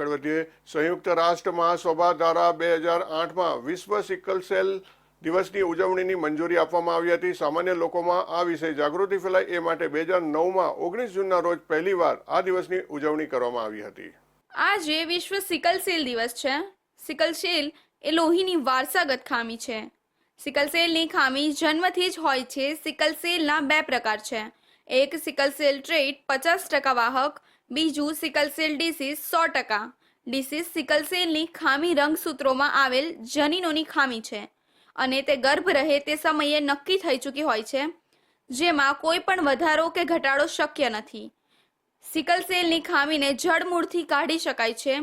આગળ વધીએ. સંયુક્ત રાષ્ટ્ર મહાસભા દ્વારા બે હજાર આઠમાં વિશ્વ સિકલ સેલ દિવસની ઉજવણીની મંજૂરી આપવામાં આવી હતી. સામાન્ય લોકોમાં આ વિશે જાગૃતિ ફેલાય એ માટે બે હજાર નવમાં ઓગણીસ જૂનના રોજ પહેલીવાર આ દિવસની ઉજવણી કરવામાં આવી હતી. આજે વિશ્વ સિકલ સેલ દિવસ છે. સિકલ સેલ એ લોહીની વારસાગત ખામી છે. સિકલ સેલની ખામી જન્મથી જ હોય છે. સિકલ સેલના બે પ્રકાર છે. એક સિકલ સેલ ટ્રેટ પચાસ ટકા વાહક બીજું સિકલ સેલ ડિસીઝ સો ટકા. ડિસીઝ સિકલ સેલની ખામી રંગસૂત્રોમાં આવેલ જનીનોની ખામી છે અને તે ગર્ભ રહે તે સમયે નક્કી થઈ ચૂકી હોય છે, જેમાં કોઈ પણ વધારો કે ઘટાડો શક્ય નથી. સિકલ સેલની ખામીને જડમૂળથી કાઢી શકાય છે.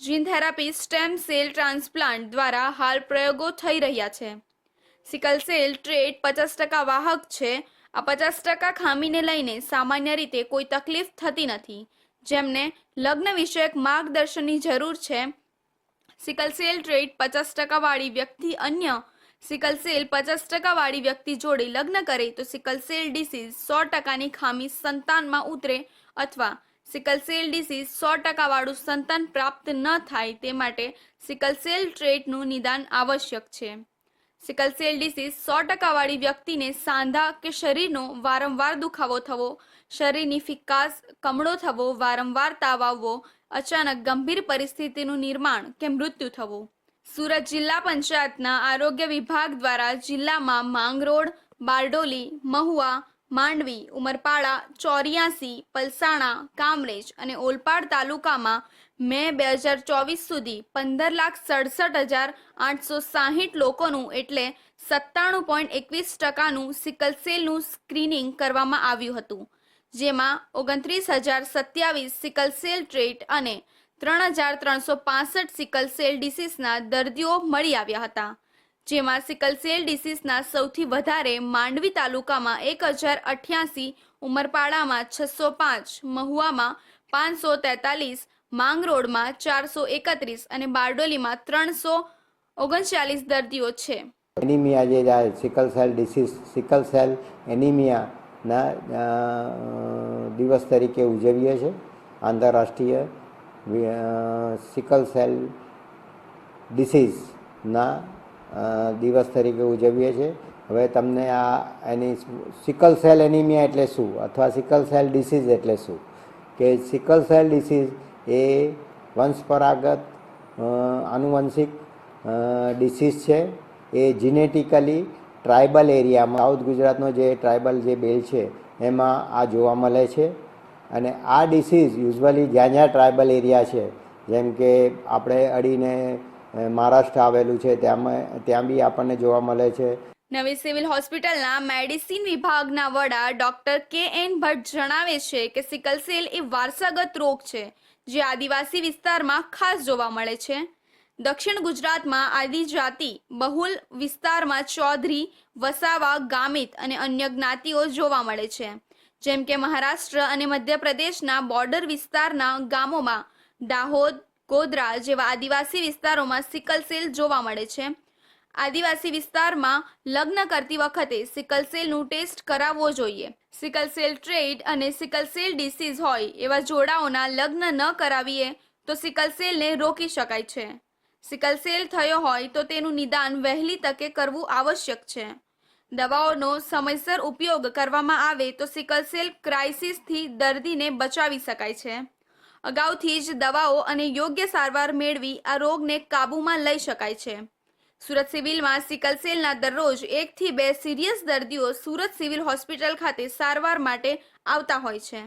Gene therapy stem cell transplant દ્વારા હાલ પ્રયોગો થઈ રહ્યા છે. સિકલ સેલ ટ્રેટ પચાસ ટકા વાહક છે. આ પચાસ ટકા ખામીને લઈને સામાન્ય રીતે કોઈ તકલીફ થતી નથી. જેમને લગ્ન વિષયક માર્ગદર્શનની જરૂર છે. સિકલ સેલ ટ્રેટ પચાસ ટકાવાળી વ્યક્તિ અન્ય સિકલ સેલ પચાસ ટકાવાળી વ્યક્તિ જોડે લગ્ન કરે તો સિકલ સેલ ડિસીઝ સો ટકાની ખામી સંતાનમાં ઉતરે અથવા સિકલ સેલ ડિસીઝ સો ટકાવાળું સંતાન પ્રાપ્ત ન થાય તે માટે સિકલ સેલ ટ્રેટનું નિદાન આવશ્યક છે. સિકલ સેલ ડિસીઝ સો ટકાવાળી વ્યક્તિને સાંધા કે શરીરનો વારંવાર દુખાવો થવો, શરીરની ફિક્કાસ, કમળો થવો, વારંવાર તાવ આવવો, અચાનક ગંભીર પરિસ્થિતિનું નિર્માણ કે મૃત્યુ થવું. સુરત જિલ્લા પંચાયતના આરોગ્ય વિભાગ દ્વારા જિલ્લામાં માંગરોળ, બારડોલી, મહુવા માંડવી, ઉમરપાડા, ચોર્યાસી, પલસાણા, કામરેજ અને ઓલપાડ તાલુકામાં મે બે હજાર ચોવીસ સુધી પંદર લાખ સડસઠ હજાર આઠસો સાહીઠ લોકોનું એટલે સત્તાણું પોઈન્ટ એકવીસ ટકાનું સિકલ સેલનું સ્ક્રીનિંગ કરવામાં આવ્યું હતું, જેમાં ઓગણત્રીસ હજાર સત્યાવીસ સિકલ સેલ ટ્રેટ અને ત્રણ હજાર ત્રણસો પાસઠ સિકલ સેલ ડિસીઝના દર્દીઓ મળી આવ્યા હતા. જેમાં સિકલ સેલ ડિસીઝના સૌથી વધારે માંડવી તાલુકામાં એક હજાર અઠ્યાસી, ઉમરપાડામાં છસો પાંચ, મહુવામાં પાંચસો તેતાલીસ, માંગરોળમાં ચારસો એકત્રીસ અને બારડોલીમાં ત્રણસો ઓગણચાલીસ દર્દીઓ છે. એનિમિયા જે જાય, sickle cell disease, sickle cell એનિમિયાના દિવસ તરીકે ઉજવીએ છીએ આંતરરાષ્ટ્રીય સિકલ સેલ ડિસીઝના દિવસ તરીકે ઉજવીએ છીએ. હવે તમને આ એની સિકલ સેલ એનિમિયા એટલે શું? અથવા સિકલ સેલ ડિસીઝ એટલે શું? કે સિકલ સેલ ડિસીઝ એ વંશપરાગત આનુવંશિક ડિસીઝ છે. એ જીનેટિકલી ટ્રાઇબલ એરિયામાં, સાઉથ ગુજરાતનો જે ટ્રાઇબલ જે બેલ છે, એમાં આ જોવા મળે છે. અને આ ડિસીઝ યુઝવલી જ્યાં જ્યાં ટ્રાઇબલ એરિયા છે, જેમ કે આપણે અડીને મહારાષ્ટ્ર આવેલું છે, ત્યાં ત્યાં બી આપણને જોવા મળે છે. નવી સિવિલ હોસ્પિટલના મેડિસિન વિભાગના વડા ડોક્ટર કે એન ભટ્ટ જણાવે છે કે સિકલ સેલ એ વારસાગત રોગ છે, જે આદિવાસી વિસ્તારમાં ખાસ જોવા મળે છે. દક્ષિણ ગુજરાતમાં આદિજાતિ બહુલ વિસ્તારમાં ચૌધરી, વસાવા, ગામિત અને અન્ય જ્ઞાતિઓ જોવા મળે છે. જેમ કે મહારાષ્ટ્ર અને મધ્યપ્રદેશના બોર્ડર વિસ્તારના ગામોમાં દાહોદ ગોધરા જેવા આદિવાસી વિસ્તારોમાં સિકલ સેલ જોવા મળે છે. આદિવાસી વિસ્તારમાં લગ્ન કરતી વખતે સિકલ સેલનું ટેસ્ટ કરાવવો જોઈએ. સિકલ સેલ ટ્રેડ અને સિકલ સેલ ડિસીઝ હોય એવા જોડાઓના લગ્ન ન કરાવીએ તો સિકલ સેલને રોકી શકાય છે. સિકલ સેલ થયો હોય તો તેનું નિદાન વહેલી તકે કરવું આવશ્યક છે. દવાઓનો સમયસર ઉપયોગ કરવામાં આવે તો સિકલ સેલ ક્રાઇસિસથી દર્દીને બચાવી શકાય છે. અગાઉથી જ દવાઓ અને યોગ્ય સારવાર મેળવી આ રોગને કાબૂમાં લઈ શકાય છે. સુરત સિવિલમાં સિકલ સેલના દરરોજ એકથી બે સિરિયસ દર્દીઓ સુરત સિવિલ હોસ્પિટલ ખાતે સારવાર માટે આવતા હોય છે.